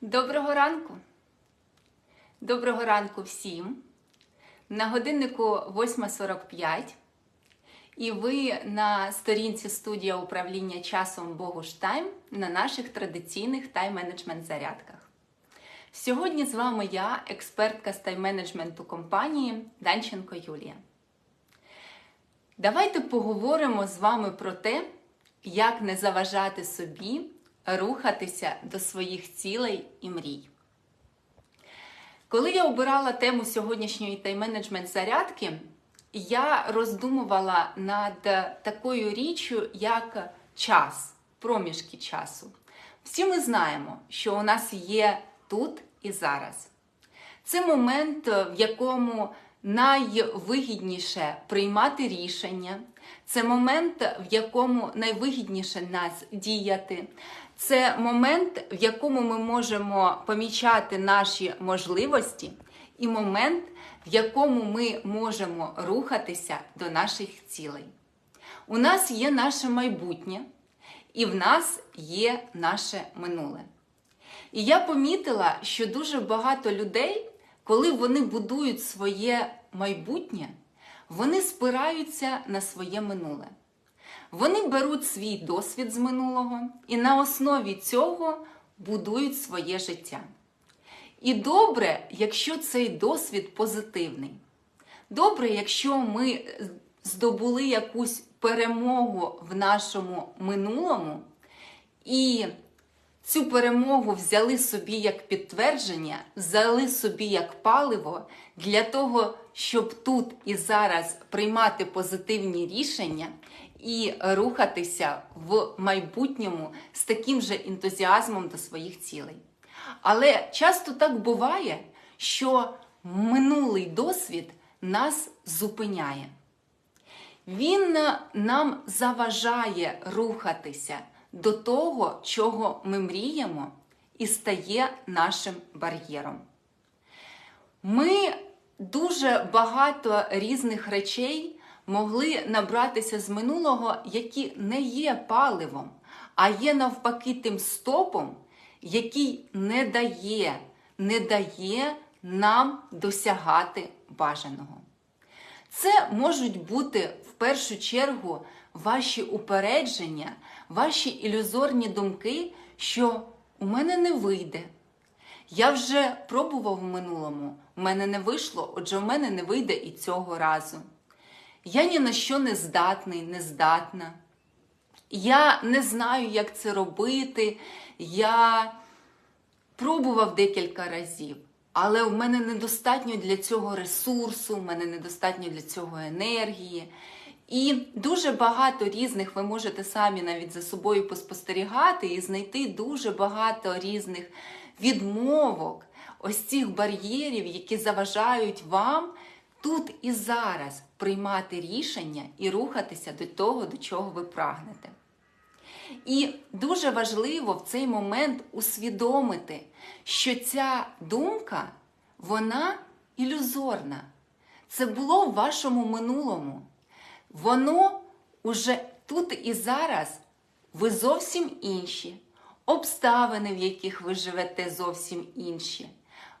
Доброго ранку! Доброго ранку всім! На годиннику 8.45 і ви на сторінці студія управління часом Богуш Тайм на наших традиційних тайм-менеджмент зарядках. Сьогодні з вами я, експертка з тайм-менеджменту компанії Данченко Юлія. Давайте поговоримо з вами про те, як не заважати собі рухатися до своїх цілей і мрій. Коли я обирала тему сьогоднішньої тайм-менеджмент зарядки, я роздумувала над такою річчю, як час, проміжки часу. Всі ми знаємо, що у нас є тут і зараз. Це момент, в якому найвигідніше приймати рішення, це момент, в якому найвигідніше нас діяти. Це момент, в якому ми можемо помічати наші можливості, і момент, в якому ми можемо рухатися до наших цілей. У нас є наше майбутнє, і в нас є наше минуле. І я помітила, що дуже багато людей, коли вони будують своє майбутнє, вони спираються на своє минуле. Вони беруть свій досвід з минулого і на основі цього будують своє життя. І добре, якщо цей досвід позитивний. Добре, якщо ми здобули якусь перемогу в нашому минулому і цю перемогу взяли собі як підтвердження, взяли собі як паливо для того, щоб тут і зараз приймати позитивні рішення і рухатися в майбутньому з таким же ентузіазмом до своїх цілей. Але часто так буває, що минулий досвід нас зупиняє. Він нам заважає рухатися до того, чого ми мріємо, і стає нашим бар'єром. Ми дуже багато різних речей могли набратися з минулого, які не є паливом, а є навпаки тим стопом, який не дає, не дає нам досягати бажаного. Це можуть бути в першу чергу ваші упередження, ваші ілюзорні думки, що у мене не вийде. Я вже пробував в минулому, у мене не вийшло, отже, у мене не вийде і цього разу. Я ні на що не здатний, не здатна. Я не знаю, як це робити. Я пробував декілька разів, але в мене недостатньо для цього ресурсу, в мене недостатньо для цього енергії. І дуже багато різних ви можете самі навіть за собою поспостерігати і знайти дуже багато різних відмовок, ось цих бар'єрів, які заважають вам тут і зараз приймати рішення і рухатися до того, до чого ви прагнете. І дуже важливо в цей момент усвідомити, що ця думка, вона ілюзорна. Це було в вашому минулому. Воно уже тут і зараз ви зовсім інші, обставини, в яких ви живете, зовсім інші.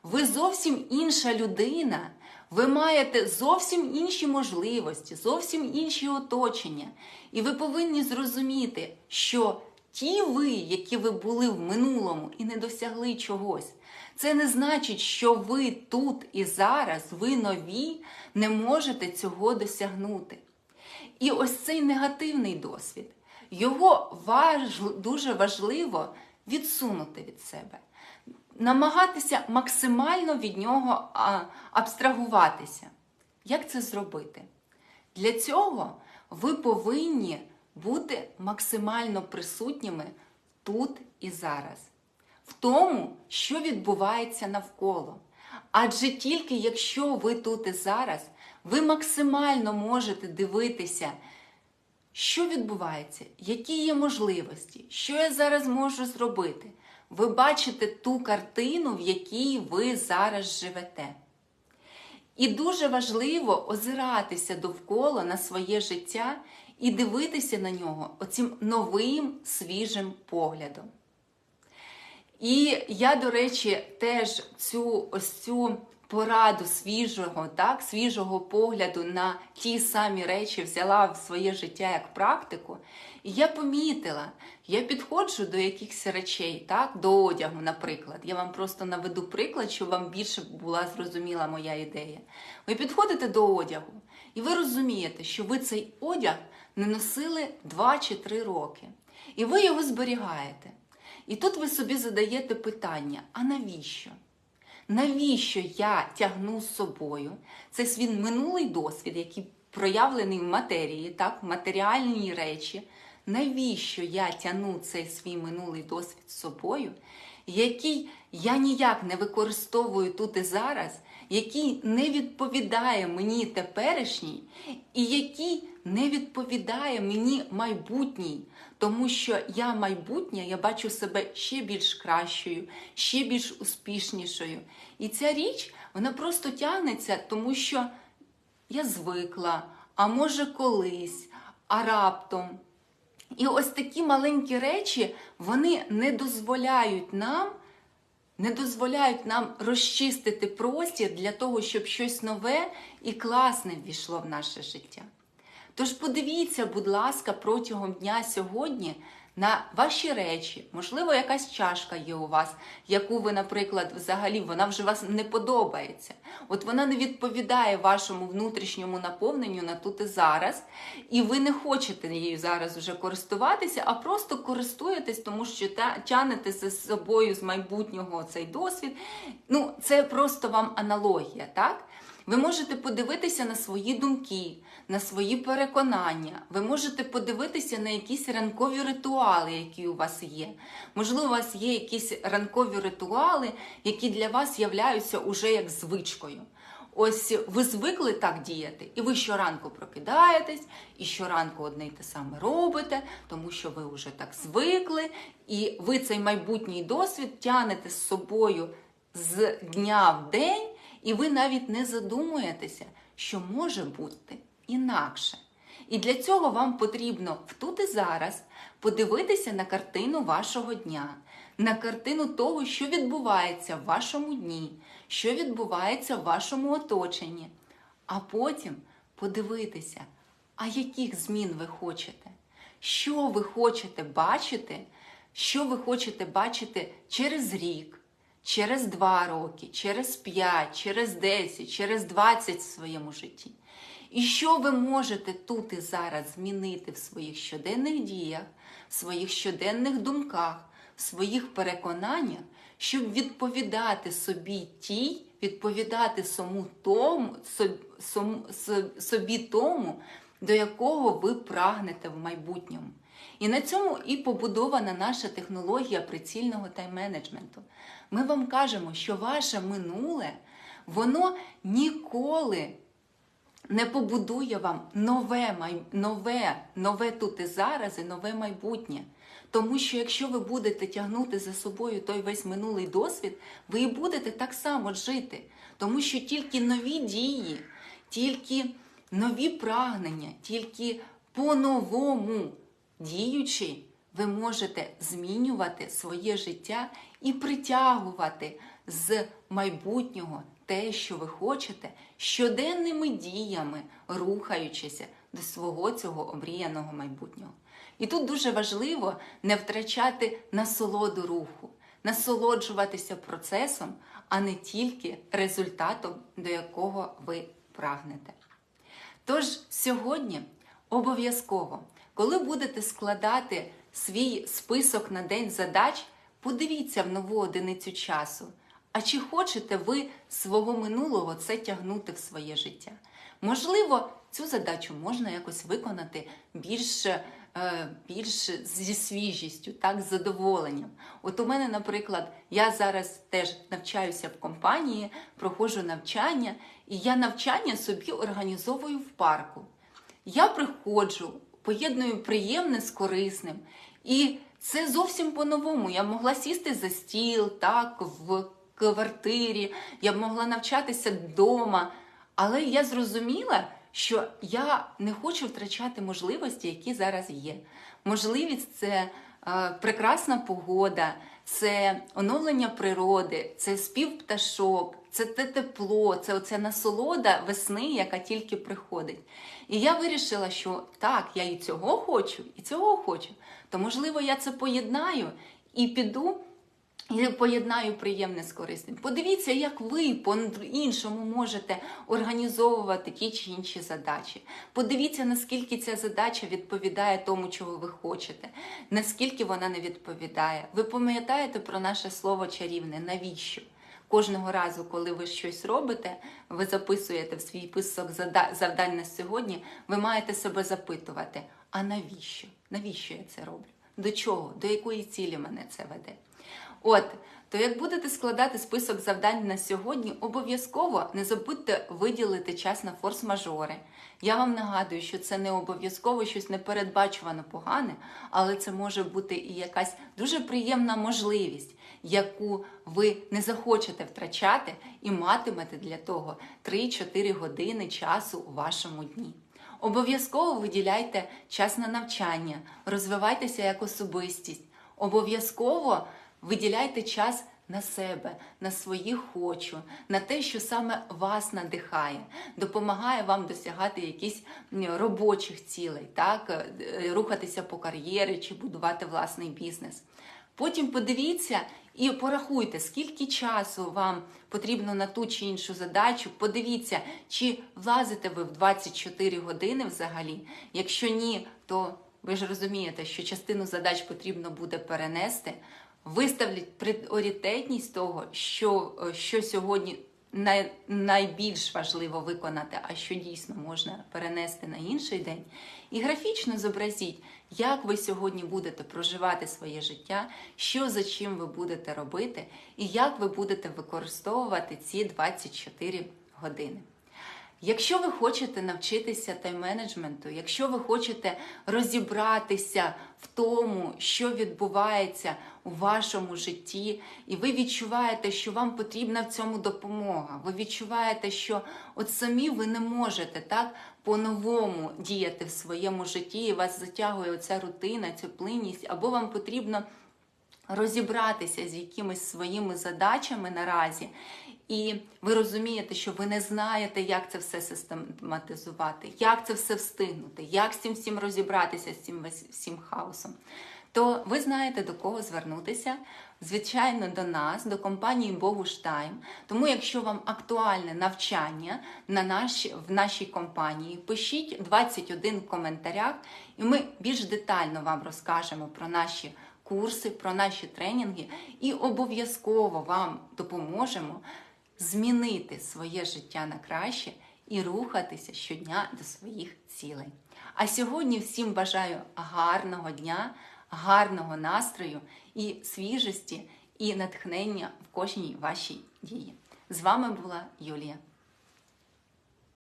Ви зовсім інша людина, ви маєте зовсім інші можливості, зовсім інші оточення. І ви повинні зрозуміти, що ті ви, які ви були в минулому і не досягли чогось, це не значить, що ви тут і зараз, ви нові, не можете цього досягнути. І ось цей негативний досвід, його важ... дуже важливо відсунути від себе намагатися максимально від нього абстрагуватися. Як це зробити? Для цього ви повинні бути максимально присутніми тут і зараз, в тому, що відбувається навколо. Адже тільки якщо ви тут і зараз, ви максимально можете дивитися, що відбувається, які є можливості, що я зараз можу зробити ви бачите ту картину, в якій ви зараз живете. І дуже важливо озиратися довкола на своє життя і дивитися на нього оцим новим свіжим поглядом. І я, до речі, теж цю ось цю пораду свіжого, так, свіжого погляду на ті самі речі взяла в своє життя як практику. І я помітила, я підходжу до якихось речей, так, до одягу, наприклад. Я вам просто наведу приклад, щоб вам більше була зрозуміла моя ідея. Ви підходите до одягу, і ви розумієте, що ви цей одяг не носили 2 чи 3 роки. І ви його зберігаєте. І тут ви собі задаєте питання: а навіщо? Навіщо я тягну з собою? цей свій минулий досвід, який проявлений в матерії, так, в матеріальній речі. Навіщо я тягну цей свій минулий досвід з собою, який я ніяк не використовую тут і зараз, який не відповідає мені теперішній, і який не відповідає мені майбутній, тому що я майбутнє, я бачу себе ще більш кращою, ще більш успішнішою. І ця річ, вона просто тягнеться, тому що я звикла, а може колись, а раптом. І ось такі маленькі речі, вони не дозволяють нам, не дозволяють нам розчистити простір для того, щоб щось нове і класне ввійшло в наше життя. Тож подивіться, будь ласка, протягом дня сьогодні на ваші речі. Можливо, якась чашка є у вас, яку ви, наприклад, взагалі вона вже вас не подобається. От вона не відповідає вашому внутрішньому наповненню на тут і зараз, і ви не хочете її зараз вже користуватися, а просто користуєтесь, тому що тянете за собою з майбутнього цей досвід. Ну, це просто вам аналогія, так? Ви можете подивитися на свої думки, на свої переконання. Ви можете подивитися на якісь ранкові ритуали, які у вас є. Можливо, у вас є якісь ранкові ритуали, які для вас являються уже як звичкою. Ось ви звикли так діяти, і ви щоранку прокидаєтесь, і щоранку одне й те саме робите, тому що ви вже так звикли, і ви цей майбутній досвід тянете з собою з дня в день, і ви навіть не задумуєтеся, що може бути інакше. І для цього вам потрібно тут і зараз подивитися на картину вашого дня, на картину того, що відбувається в вашому дні, що відбувається в вашому оточенні, а потім подивитися, а яких змін ви хочете, що ви хочете бачити, що ви хочете бачити через рік. Через два роки, через п'ять, через 10, через 20 в своєму житті. І що ви можете тут і зараз змінити в своїх щоденних діях, в своїх щоденних думках, в своїх переконаннях, щоб відповідати собі тій, відповідати тому, собі тому, до якого ви прагнете в майбутньому. І на цьому і побудована наша технологія прицільного тайм-менеджменту. Ми вам кажемо, що ваше минуле, воно ніколи не побудує вам нове, нове, нове тут і зараз і нове майбутнє. Тому що якщо ви будете тягнути за собою той весь минулий досвід, ви і будете так само жити. Тому що тільки нові дії, тільки нові прагнення, тільки по-новому діючи, ви можете змінювати своє життя і притягувати з майбутнього те, що ви хочете, щоденними діями, рухаючися до свого цього омріяного майбутнього. І тут дуже важливо не втрачати насолоду руху, насолоджуватися процесом, а не тільки результатом, до якого ви прагнете. Тож сьогодні обов'язково, коли будете складати свій список на день задач, подивіться в нову одиницю часу. А чи хочете ви свого минулого це тягнути в своє життя? Можливо, цю задачу можна якось виконати більш, е, більш зі свіжістю, так, з задоволенням. От у мене, наприклад, я зараз теж навчаюся в компанії, проходжу навчання, і я навчання собі організовую в парку. Я приходжу, поєдную приємне з корисним. І це зовсім по-новому. Я могла сісти за стіл, так, в квартирі, я б могла навчатися вдома. Але я зрозуміла, що я не хочу втрачати можливості, які зараз є. Можливість це е, прекрасна погода, це оновлення природи, це спів пташок, це те тепло, це оця насолода весни, яка тільки приходить. І я вирішила, що так, я і цього хочу, і цього хочу. То, можливо, я це поєднаю і піду. І поєднаю приємне з корисним. Подивіться, як ви по-іншому можете організовувати ті чи інші задачі. Подивіться, наскільки ця задача відповідає тому, чого ви хочете, наскільки вона не відповідає. Ви пам'ятаєте про наше слово чарівне? Навіщо? Кожного разу, коли ви щось робите, ви записуєте в свій писок завдань на сьогодні, ви маєте себе запитувати: а навіщо? Навіщо я це роблю? До чого? До якої цілі мене це веде? От, то як будете складати список завдань на сьогодні, обов'язково не забудьте виділити час на форс-мажори. Я вам нагадую, що це не обов'язково щось непередбачувано погане, але це може бути і якась дуже приємна можливість, яку ви не захочете втрачати і матимете для того 3-4 години часу у вашому дні. Обов'язково виділяйте час на навчання, розвивайтеся як особистість. Обов'язково виділяйте час на себе, на свої хочу, на те, що саме вас надихає, допомагає вам досягати якісь робочих цілей, так? е, рухатися по кар'єрі чи будувати власний бізнес. Потім подивіться і порахуйте, скільки часу вам потрібно на ту чи іншу задачу. Подивіться, чи влазите ви в 24 години взагалі. Якщо ні, то ви ж розумієте, що частину задач потрібно буде перенести. Виставлять пріоритетність того, що, е, що сьогодні най, найбільш важливо виконати, а що дійсно можна перенести на інший день. І графічно зобразіть, як ви сьогодні будете проживати своє життя, що за чим ви будете робити, і як ви будете використовувати ці 24 години. Якщо ви хочете навчитися тайм-менеджменту, якщо ви хочете розібратися в тому, що відбувається у вашому житті, і ви відчуваєте, що вам потрібна в цьому допомога, ви відчуваєте, що от самі ви не можете так по-новому діяти в своєму житті, і вас затягує оця рутина, ця плинність, або вам потрібно розібратися з якимись своїми задачами наразі, і ви розумієте, що ви не знаєте, як це все систематизувати, як це все встигнути, як з цим всім розібратися з цим всім хаосом. То ви знаєте до кого звернутися. Звичайно, до нас, до компанії Богуштайм. Тому, якщо вам актуальне навчання на наші, в нашій компанії, пишіть 21 в коментарях, і ми більш детально вам розкажемо про наші курси, про наші тренінги і обов'язково вам допоможемо змінити своє життя на краще і рухатися щодня до своїх цілей. А сьогодні всім бажаю гарного дня, гарного настрою і свіжості, і натхнення в кожній вашій дії. З вами була Юлія.